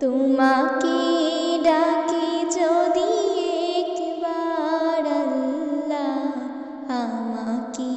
তোমাকে ডাকি যদি একবার আল্লাহ আমাকে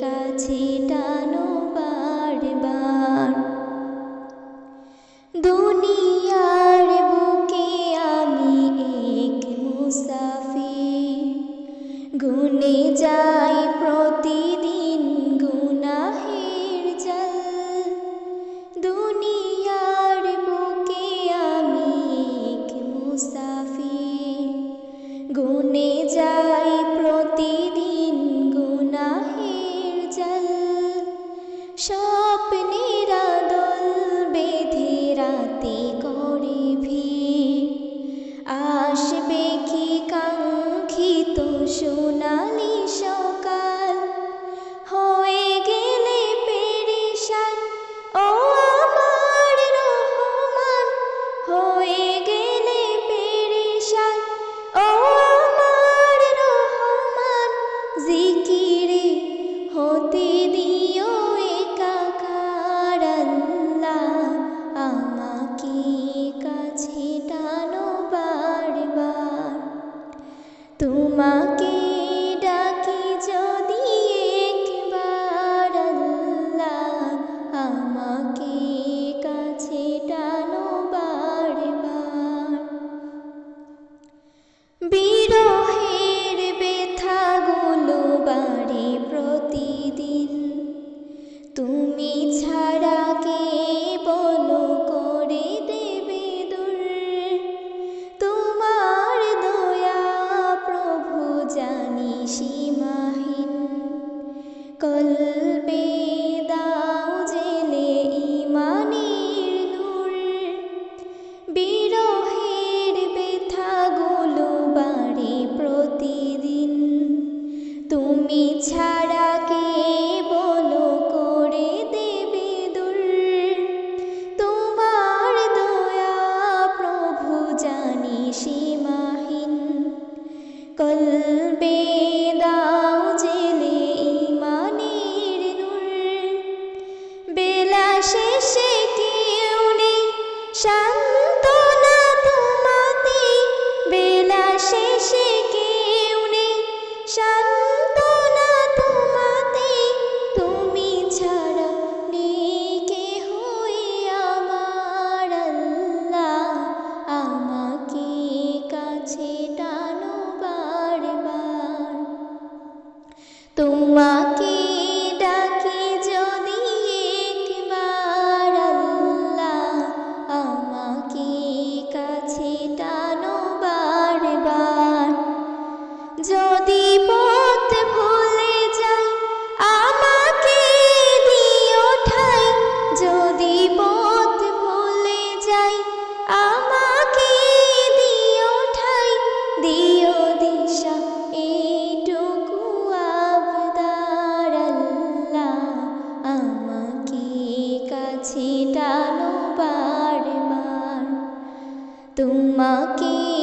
কাছে টানো বারবার। দুনিয়ার বুকে আমি এক মুসাফি গুনে যায় যাই প্রতিদিন গুনাহের জল স্বপ্নের আদল বেঁধে রাতে তোমাকে তোমার তোমাকে